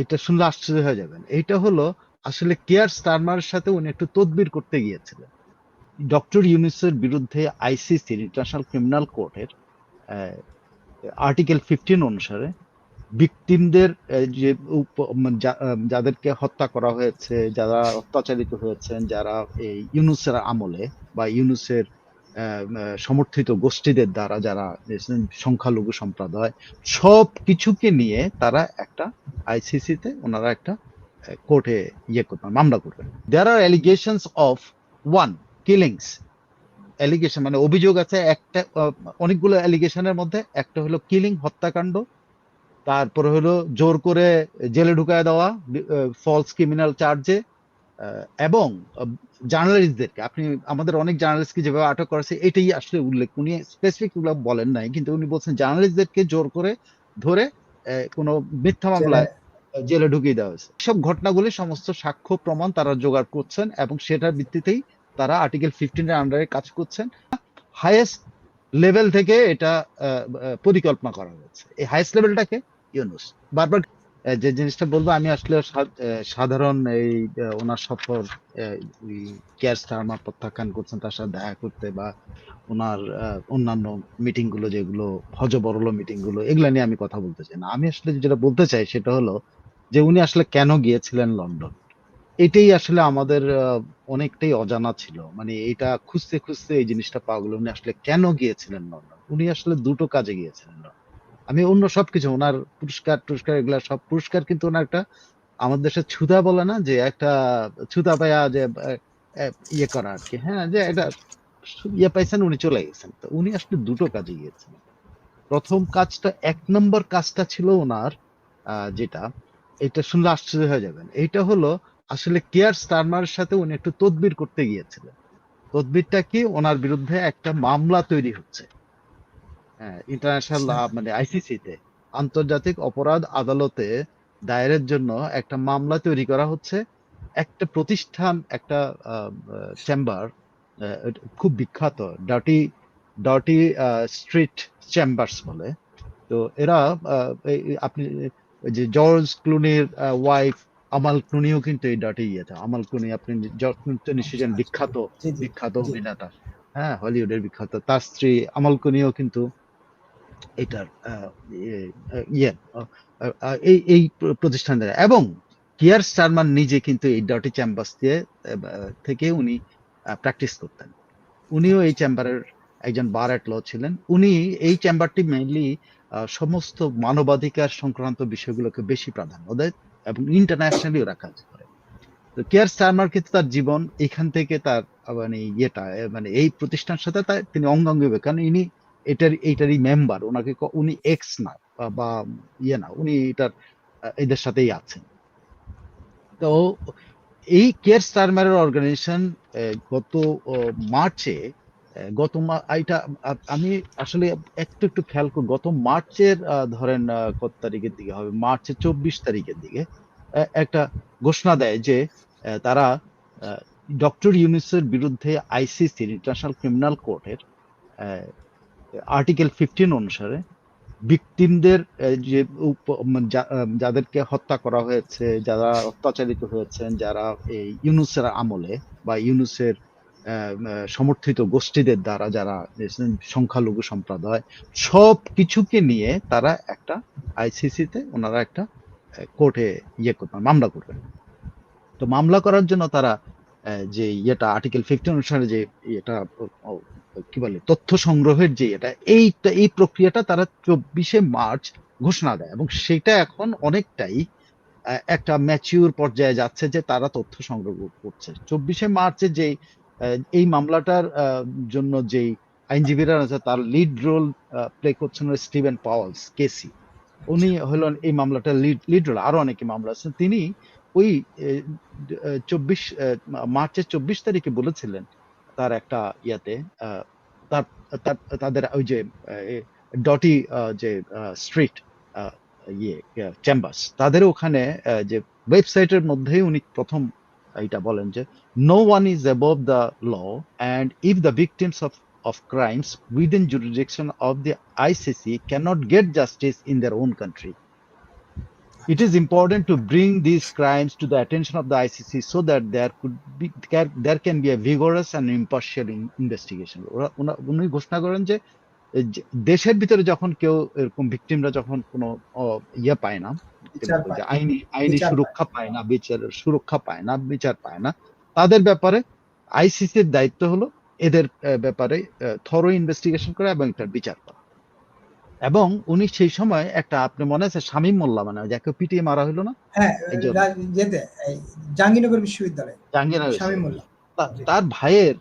এটা শুনলে আশ্চর্য হয়ে যাবেন। এইটা হলো আসলে কেয়ার স্টারমারের সাথে উনি একটু তদবির করতে গিয়েছিলেন। ডক্টর ইউনিসের বিরুদ্ধে আইসিসির, ইন্টারন্যাশনাল ক্রিমিনাল কোর্টের আর্টিকেল ফিফটিন অনুসারে ভিকটিমদের যে যাদেরকে হত্যা করা হয়েছে, যারা অত্যাচারিত হয়েছেন, যারা এই ইউনুসের আমলে বা ইউনুসের সমর্থিত গোষ্ঠীদের দ্বারা যারা সংখ্যালঘু সম্প্রদায়, সব কিছুকে নিয়ে তারা একটা আইসিসিতে ওনারা একটা কোর্টে ইয়ে করবেন মামলা করবেন there are allegations of one killings allegation মানে অভিযোগ আছে একটা অনেকগুলো অ্যালিগেশনের মধ্যে, একটা হলো কিলিং হত্যাকাণ্ড, তারপরে হলো জোর করে জেলে ঢুকায় দেওয়া ফলস ক্রিমিনাল চার্জে এবং জার্নালিস্টদেরকে। আপনি আমাদের অনেক জার্নালিস্টকে যেভাবে আটক করেছে এটাই আসলে উল্লেখ। উনি স্পেসিফিক বলেন নাই কিন্তু উনি বলছেন জার্নালিস্টদেরকে জোর করে ধরে কোনো মিথ্যা মামলায় জেলে ঢুকিয়ে দেওয়া হয়েছে। সব ঘটনাগুলি সমস্ত সাক্ষ্য প্রমাণ তারা জোগাড় করছেন এবং সেটার ভিত্তিতেই তারা আর্টিকেল ফিফটিনের আন্ডারে কাজ করছেন। হাইয়েস্ট লেভেল থেকে এটা পরিকল্পনা করা হয়েছে। এই হাইয়েস্ট লেভেলটাকে ইউনুস বারবার যে জিনিসটা বলব আমি আসলে সাধারণ এই ওনার সফর কেয়ার স্টারমার প্রত্যাখ্যান করছেন, তার সাথে দেখা করতে বা ওনার অন্যান্য মিটিংগুলো যেগুলো হজবরল মিটিংগুলো এগুলো নিয়ে আমি কথা বলতে চাই না। আমি আসলে যেটা বলতে চাই সেটা হলো যে উনি আসলে কেন গিয়েছিলেন লন্ডন? এটাই আসলে আমাদের অনেকটাই অজানা ছিল। মানে এটা খুঁজতে খুঁজতে এই জিনিসটা পাওয়া গেল, উনি আসলে কেন গিয়েছিলেন লন্ডন? উনি আসলে দুটো কাজে গিয়েছিলেন লন্ডন। আমি অন্য সবকিছু, ওনার পুরস্কার, টুরস্কার, এগুলা সব পুরস্কার কিন্তু ওনার একটা আমাদের দেশে ছুতা বলে না, যে একটা ছুতা পায়া যে ইয়ে করা আর কি। হ্যাঁ যে এটা ইয়ে পাইছেন, উনি চলে গেছেন। তো উনি আসলে দুটো কাজে গিয়েছেন। প্রথম কাজটা, এক নম্বর কাজটা ছিল ওনার যেটা, এটা শুনলে আশ্চর্য হয়ে যাবেন। এইটা হলো, আসলে কেয়ার স্টারমারের সাথে উনি একটু তদবির করতে গিয়েছিলেন। তদবিরটা কি, ওনার বিরুদ্ধে একটা মামলা তৈরি হচ্ছে। হ্যাঁ ইন্টারন্যাশনাল মানে আইসিসি তে আন্তর্জাতিক অপরাধ আদালতে দায়েরের জন্য একটা মামলা তৈরি করা হচ্ছে। একটা প্রতিষ্ঠান একটা চেম্বার খুব বিখ্যাত ডার্টি ডার্টি স্ট্রিট চেম্বার্স বলে। তো এরা আপনি যে জর্জ ক্লুনির ওয়াইফ আমাল ক্লুনিও কিন্তু এই ডার্টি ইয়েতে আমাল ক্লুনি আপনি জর্জ ক্লুনি তো নিশ্চয়ই বিখ্যাত বিখ্যাত অভিনেতা। হ্যাঁ হলিউডের বিখ্যাত। তার স্ত্রী আমাল কুনিও কিন্তু এটার ইয়ে- এই এই প্র- প্রতিষ্ঠানের এবং কিয়ার স্টারমান নিজে কিন্তু এই ডটি চ্যাম্বার্স দিয়ে থেকে উনি প্র্যাকটিস করতেন। উনিও এই চেম্বারের একজন বার অ্যাট ল ছিলেন। উনি এই চেম্বারটি মেইনলি সমস্ত মানবাধিকার সংক্রান্ত বিষয়গুলোকে বেশি প্রাধান্য দেয় এবং ইন্টারন্যাশনালি ওরা কাজ করে। তো কেয়ার স্টারমার কিন্তু তার জীবন এখান থেকে তার মানে ইয়েটা মানে এই প্রতিষ্ঠানের সাথে তার, তিনি অঙ্গাঙ্গি কারণ ইনি এটার, এইটারই মেম্বার ওনাকে উনি এক্স না, বা- ইয়ে না, উনি এটার এদের সাথেই আছেন। তো এই কেয়ার স্টারমারের অর্গানাইজেশন গত মার্চে গত এটা আমি আসলে একটু একটু খেয়াল করি, গত মার্চের ধরেন কত তারিখের দিকে হবে? মার্চের চব্বিশ তারিখের দিকে একটা ঘোষণা দেয় যে তারা ডক্টর ইউনিসের বিরুদ্ধে আইসিসির, ইন্টারন্যাশনাল ক্রিমিনাল কোর্টের আর্টিকেল ফিফটিন অনুসারে ভিকটিমদের যে মানে যাদেরকে হত্যা করা হয়েছে যারা অত্যাচারিত হয়েছেন যারা এই ইউনুসের আমলে বা ইউনুসের সমর্থিত গোষ্ঠীদের দ্বারা যারা সংখ্যালঘু সম্প্রদায় সব কিছুকে নিয়ে তারা একটা আইসিসিতে ওনারা একটা কোর্টে ইয়ে করবেন মামলা করবেন। তো মামলা করার জন্য তারা যে ইয়েটা আর্টিকেল ফিফটিন অনুসারে যে ও, কি বলে তথ্য সংগ্রহের যে এটা এইটা এই প্রক্রিয়াটা তারা চব্বিশে মার্চ ঘোষণা দেয় এবং সেটা এখন অনেকটাই একটা ম্যাচিউর পর্যায়ে যাচ্ছে যে তারা তথ্য সংগ্রহ করছে। চব্বিশে মার্চে যে এই মামলাটার জন্য যেই আইনজীবীরা আছে তার লিড রোল প্লে করছেন স্টিভেন পাওয়ালস কেসি। উনি হলেন এই মামলাটা লিড লিড রোল আরও অনেকে মামলা আছে। তিনি ওই চব্বিশ মার্চের চব্বিশ তারিখে বলেছিলেন তার একটা ইয়াতে তার তাদের ওই যে ডটি যে স্ট্রিট ইয়ে চেম্বার্স তাদের ওখানে যে ওয়েবসাইটের মধ্যেই উনি প্রথম এটা বলেন যে no one is above the law and if the victims of of crimes within jurisdiction of the ICC cannot get justice in their own country. It is important to bring these crimes to the attention of the ICC so that there could be there, there can be a vigorous and impartial investigation. উনি ঘোষণা করেন যে দেশের ভিতরে যখন কেউ এরকম ভিকটিমরা যখন কোনো ইয়ে পায় না বিচার। আইনি আইনি সুরক্ষা পায় না বিচারের সুরক্ষা পায় না বিচার পায় না তাদের ব্যাপারে আইসিসির দায়িত্ব হলো এদের ব্যাপারে থরো ইনভেস্টিগেশন করা এবং এটার বিচার করা এবং উনি সেই সময় একটা আপনি মনে আছে শামীম মোল্লা মানে যাকে পিটিয়ে মারা হলো না? হ্যাঁ যেতে জাহাঙ্গীরনগর বিশ্ববিদ্যালয়ে। জাহাঙ্গীরনগর শামীম মোল্লা। তার ভাইয়ের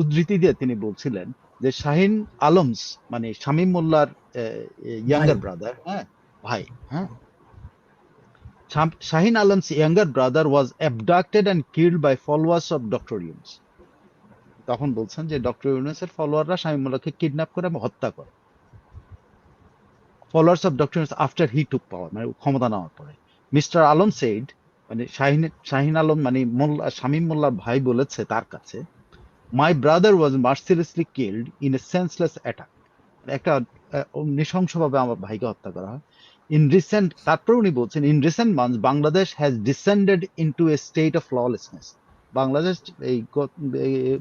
উদ্ধৃতি দিয়ে তিনি বলছিলেন যে শাহিন আলমস মানে শামীম মোল্লার ইয়াঙ্গার। ব্রাদার হ্যাঁ ভাই হ্যাঁ। Shahin Alam's younger brother was abducted and killed by followers of doctor Yunus তখন বলছেন যে ডক্টর ইউনুসের ফলোয়াররা শামীম মোল্লাকে কিডন্যাপ করে এবং হত্যা করে। Followers of doctor after he took power মানে ক্ষমতা নেওয়ার পরে। মিস্টার আলম সেইড মানে শাহিন শাহিন আলম মানে মোল্লা, শামীম মোল্লার ভাই বলেছে তার কাছে my brother was mercilessly killed in a senseless attack একটা নৃশংসভাবে আমার ভাইকে হত্যা করা হয়। ইন রিসেন্ট তারপরে উনি বলছেন in recent month Bangladesh has descended into a state of lawlessness Bangladesh এই-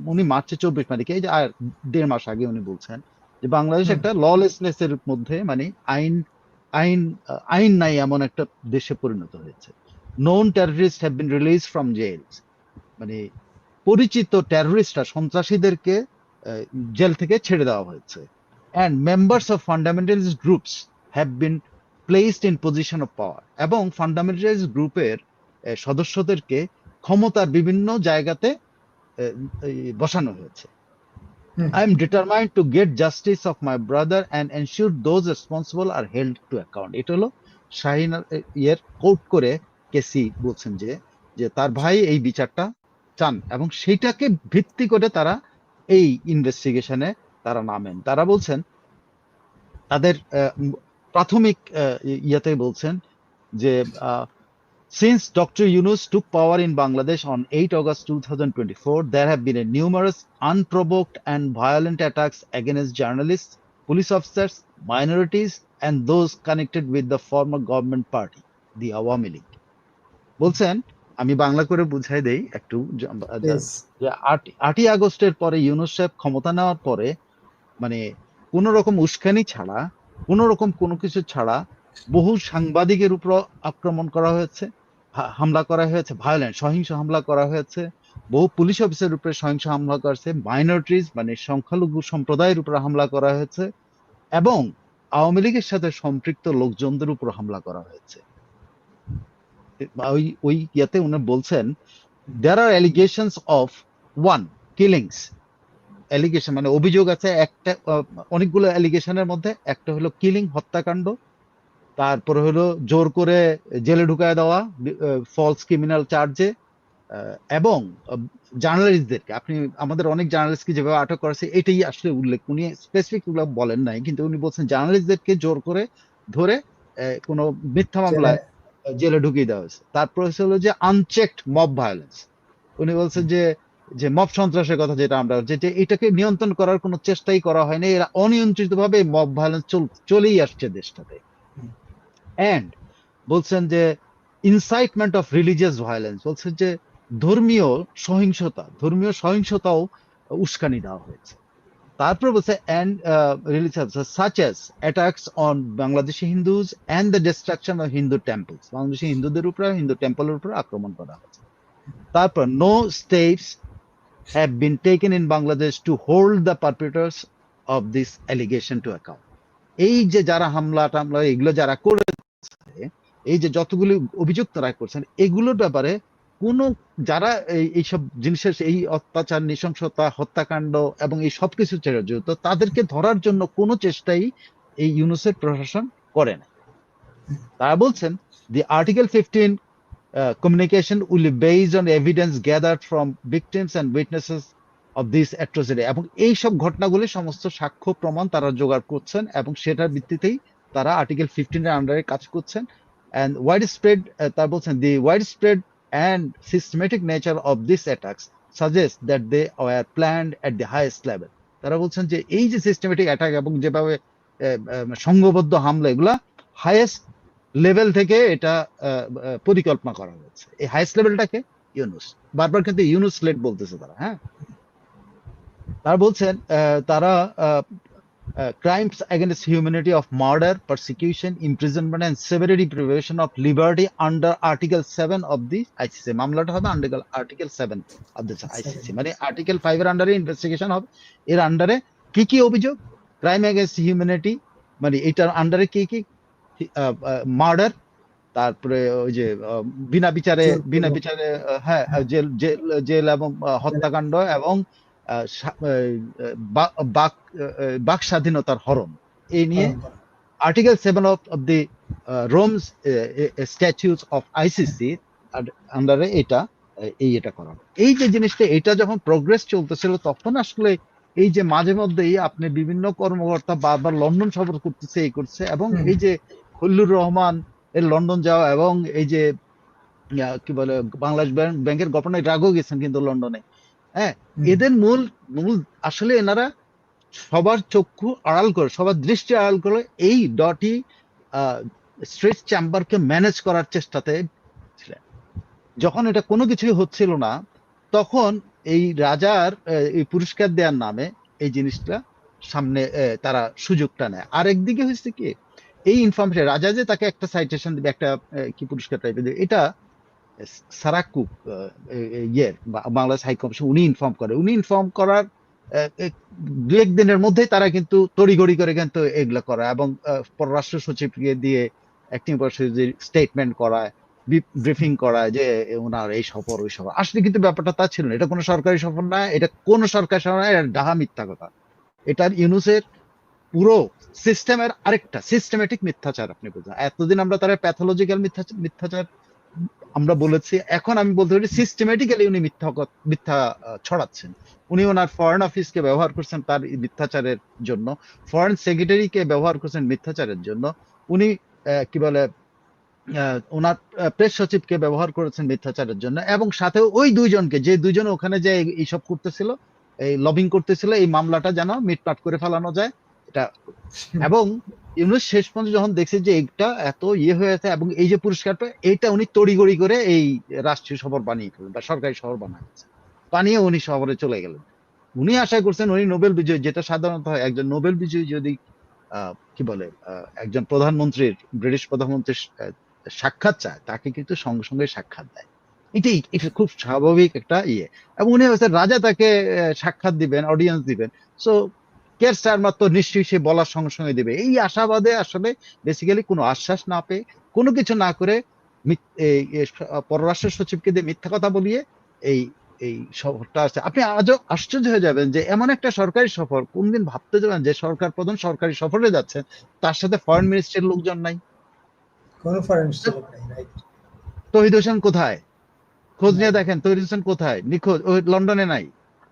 উনি মার্চে চব্বিশ তারিখে, এই যে, আর দেড় মাস আগে উনি বলছেন যে বাংলাদেশ একটা ললেসনেস এর মধ্যে মানে আইন আইন আইন নাই এমন একটা দেশে পরিণত হয়েছে। Known terrorist have been release from jails মানে পরিচিত টেররিস্টরা সন্ত্রাসীদেরকে জেল থেকে ছেড়ে দেওয়া হয়েছে। And members of fundamentalist groups have been placed in position of power এবং ফান্ডামেন্টালিস্ট গ্রুপের সদস্যদেরকে ক্ষমতার বিভিন্ন জায়গাতে বসানো হয়েছে। I am determined to get justice of my brother and ensure those responsible are held to account. এটা হলো শাহিন ইয়ের কোট করে কেসি বলছেন যে যে তার ভাই এই বিচারটা চান এবং সেইটাকে ভিত্তি করে তারা এই ইনভেস্টিগেশনে তারা নামেন তারা বলছেন, তাদের প্রাথমিক ইয়েতে বলছেন যে Since Dr. Yunus took power in Bangladesh on 8 August 2024, there have been a numerous unprovoked and violent attacks against journalists, police officers, minorities, and those connected with the former government party, the Awami League. বলছেন আমি বাংলা করে বুঝাই দেই একটু যে- আটই আগস্টের পরে ইউনুস সাহেব ক্ষমতা নেওয়ার পরে মানে কোন রকম উস্কানি ছাড়া কোন রকম কোনো কিছু ছাড়া বহু সাংবাদিকের উপর আক্রমণ করা হয়েছে হামলা করা হয়েছে ভায়োলেন্ট সহিংস হামলা করা হয়েছে। বহু পুলিশ অফিসের উপরে সহিংস হামলা করেছে মাইনরিটিস মানে সংখ্যালঘু সম্প্রদায়ের উপর হামলা করা হয়েছে এবং আওয়ামী লীগের সাথে সম্পৃক্ত লোকজনদের উপর হামলা করা হয়েছে। ওই ওই ইয়াতে উনি বলছেন there are allegations of one killings allegation মানে অভিযোগ আছে একটা অনেকগুলো অ্যালিগেশনের মধ্যে, একটা হলো কিলিং হত্যাকাণ্ড তারপরে হলো জোর করে জেলে ঢুকায় দেওয়া ফলস ক্রিমিনাল চার্জে এবং জার্নালিস্টদেরকে। আপনি আমাদের অনেক জার্নালিস্টকে যেভাবে আটক করেছে এটাই আসলে উল্লেখ। উনি স্পেসিফিক বলেন নাই কিন্তু উনি বলছেন জার্নালিস্টদেরকে জোর করে ধরে কোনো মিথ্যা মামলায় জেলে ঢুকিয়ে দেওয়া হয়েছে। তারপর হলো যে আনচেকড মব ভায়োলেন্স উনি বলছেন যে যে মব সন্ত্রাসের কথা যেটা আমরা যে যে এটাকে নিয়ন্ত্রণ করার কোনো চেষ্টাই করা হয়নি। এরা অনিয়ন্ত্রিত ভাবে মব ভায়োলেন্স চলেই আসছে দেশটাতে। এন্ড বলছেন যে ইনসাইটমেন্ট অফ রিলিজিয়াস ভায়োলেন্স বলছেন যে ধর্মীয় সহিংসতা, ধর্মীয় সহিংসতাও উস্কানি দেওয়া হয়েছে। তারপর বলছে and religious such as attacks on Bangladeshi Hindus and the destruction of Hindu temples Bangladeshi হিন্দুদের উপরে হিন্দু টেম্পলের উপরে আক্রমণ করা হয়েছে। তারপর no steps have been taken in Bangladesh to hold the perpetrators of this allegation to account এই যে যারা হামলা টামলা এগুলো যারা করেছে এই যে যতগুলি অভিযুক্ত রায় করছেন, এগুলোর ব্যাপারে কোন যারা এই, এইসব জিনিসের এই অত্যাচার, নৃশংসতা, হত্যাকাণ্ড এবং এই সবকিছু ছেড়ে তাদেরকে ধরার জন্য কোনো চেষ্টাই এই ইউনুসের প্রশাসন করে না। তারা বলছেন the article fifteen communication will based on evidence gathered from victims and witnesses of this atrocity এবং এই সব ঘটনাগুলি সমস্ত সাক্ষ্য, প্রমাণ তারা জোগাড় করছেন এবং সেটার ভিত্তিতেই তারা আর্টিকেল ফিফটিনের আন্ডারে কাজ করছেন। And widespread uh, তার বলছেন the widespread and systematic nature of these attacks suggests that they were planned at the highest level. তারা বলছেন যে এই যে সিস্টেমেটিক অ্যাটাক এবং যেভাবে সংঘবদ্ধ হামলা এগুলা হাইয়েস্ট লেভেল থেকে এটা পরিকল্পনা করা হয়েছে। এই হাইস্ট লেভেলটাকে ইউনুস। বারবার কিন্তু ইউনুস লেট বলতেছে তারা হ্যাঁ? তারা বলছেন আহ, crimes against humanity of murder persecution imprisonment and severity privation of liberty under article seven of the ICC মামলাটা হবে under article seven of the ICC মানে আর্টিকেল ফাইভ এর আন্ডারে ইনভেস্টিগেশন হবে। এর আন্ডারে কি কি অভিযোগ? ক্রাইম এগেনস্ট হিউম্যানিটি মানে এটার আন্ডারে কি কি? মার্ডার তারপরে ওই যে বিনা বিচারে বিনা বিচারে হ্যাঁ জেল জেল জেল এবং হত্যাকাণ্ড এবং বাক স্বাধীনতার হরণ। এই নিয়ে পালন করা। Article seven of of the Rome's statute of ICC আন্ডারে এটা এই এটা করা। এই যে জিনিসটা এটা যখন প্রোগ্রেস চলতেছিল তখন আসলে এই যে মাঝে মধ্যেই আপনি বিভিন্ন কর্মকর্তা বারবার লন্ডন সফর করতেছে এই করছে এবং এই যে খল্লুর রহমান এর লন্ডন যাওয়া এবং এই যে কি বলে বাংলাদেশ ব্যাংক- ব্যাংকের গভর্নর রাগও গেছেন কিন্তু লন্ডনে। হ্যাঁ এদের মূল মূল আসলে এনারা সবার চক্ষু আড়াল করে সবার দৃষ্টি আড়াল করে এই ডটি স্ট্রেট চেম্বারকে ম্যানেজ করার চেষ্টাতে ছিলেন। যখন এটা কোনো কিছুই হচ্ছিল না তখন এই রাজার এই পুরস্কার দেওয়ার নামে এই জিনিসটা সামনে তারা সুযোগটা নেয়। আর একদিকে হচ্ছে কি এই ইনফরমেশন রাজা যে তাকে একটা সাইটেশন দিবে একটা কি পুরস্কার টাইপের দেবে এটা সারাকুক ইয়ের বাংলাদেশ হাই কমিশন উনি ইনফর্ম করে। উনি ইনফর্ম করার দু এক দিনের মধ্যেই তারা কিন্তু করে কিন্তু এগুলো করে এবং পররাষ্ট্র সচিবকে দিয়ে অ্যাক্টিং স্টেটমেন্ট করায় ব্রিফিং করায় যে ওনার এই সফর, ওই সফর। আসলে কিন্তু ব্যাপারটা তা ছিল না। এটা কোনো সরকারি সফর না, এটা কোনো সরকারি সফর না, এটা ডাহা মিথ্যা কথা। এটার ইউনুসের পুরো সিস্টেমের আরেকটা সিস্টেমেটিক মিথ্যাচার আপনি বুঝলেন এতদিন আমরা তারা প্যাথোলজিক্যাল মিথ্যাচার আমরা বলেছি এখন আমি বলতে পারি সিস্টেমেটিক্যালি উনি মিথ্যা মিথ্যা ছড়াচ্ছেন। উনি ওনার ফরেন অফিসকে ব্যবহার করছেন তার মিথ্যাচারের জন্য ফরেন সেক্রেটারিকে ব্যবহার করছেন মিথ্যাচারের জন্য। উনি কি বলে ওনার প্রেস সচিবকে ব্যবহার করেছেন মিথ্যাচারের জন্য এবং সাথে ওই দুইজনকে যে দুইজন ওখানে যে এইসব করতেছিল এই লবিং করতেছিল এই মামলাটা যেন মিটমাট করে ফেলানো যায় এটা এবং ইউনুস শেষ পর্যন্ত যখন দেখছে যে এটা এত ইয়ে হয়ে আছে এবং এই যে পুরস্কারটা এটা উনি তড়িগড়ি করে এই রাষ্ট্রীয় সফর বানিয়ে ফেলেন বা সরকারি সফর বানাচ্ছেন বানিয়ে উনি শহরে চলে গেলেন। উনি আশা করছেন উনি নোবেল বিজয়ী, যেটা সাধারণত হয়, একজন নোবেল বিজয়ী যদি কি বলে একজন প্রধানমন্ত্রীর, ব্রিটিশ প্রধানমন্ত্রীর সাক্ষাৎ চায়, তাকে কিন্তু সঙ্গে সঙ্গে সাক্ষাৎ দেয়। এটাই, এটা খুব স্বাভাবিক একটা ইয়ে। এবং উনি হচ্ছে রাজা তাকে সাক্ষাৎ দিবেন অডিয়েন্স দিবেন। সো কেয়ার তো নিশ্চয়ই সে বলার সঙ্গে সঙ্গে দেবে। এই আশাবাদে আসলে বেসিক্যালি কোনো আশ্বাস না পেয়ে কোনো কিছু না করে পররাষ্ট্র সচিবকে দিয়ে মিথ্যা কথা বলিয়ে এই এই সফরটা আছে আপনি আজও আশ্চর্য হয়ে যাবেন যে এমন একটা সরকারি সফর কোনদিন ভাবতে যাবেন যে সরকার প্রধান সরকারি সফরে যাচ্ছেন তার সাথে ফরেন মিনিস্ট্রির লোকজন নাই। কোনো ফরেন লোক নাই রাইট তহিদ হোসেন কোথায়? খোঁজ নিয়ে দেখেন তহিদ হোসেন কোথায়? নিখোঁজ ওই লন্ডনে নাই।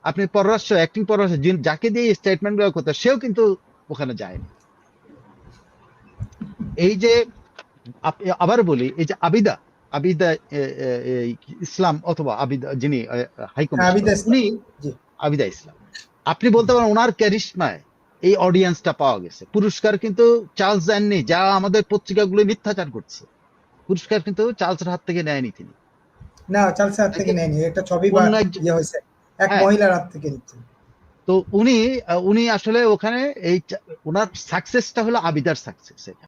আপনি পররাষ্ট্র অ্যাক্টিং পররাষ্ট্র যিনি- যাকে দিয়ে স্টেটমেন্টগুলো করতে সেও কিন্তু ওখানে যায়নি। এই যে আবার বলি এই যে আবিদা আবিদা ইসলাম অথবা আবিদা যিনি হাই হ্যাঁ, আবিদা ইসলাম। উনি জি। আবিদা ইসলাম। আপনি বলতে পারেন ওনার ক্যারিশমায় এই অডিয়েন্সটা পাওয়া গেছে। পুরস্কার কিন্তু চার্লস দেননি যা আমাদের পত্রিকাগুলো মিথ্যাচার করছে। পুরস্কার কিন্তু চার্লসের হাত থেকে নেয়নি তিনি। না চালসে হাত থেকে নেয়নি একটা ছবি বা ইয়ে হয়েছে। এক হ্যাঁ। মহিলার হাত থেকে নিচ্ছেন তো উনি উনি আসলে ওখানে এই ওনার সাকসেসটা হলো আবিদার সাকসেস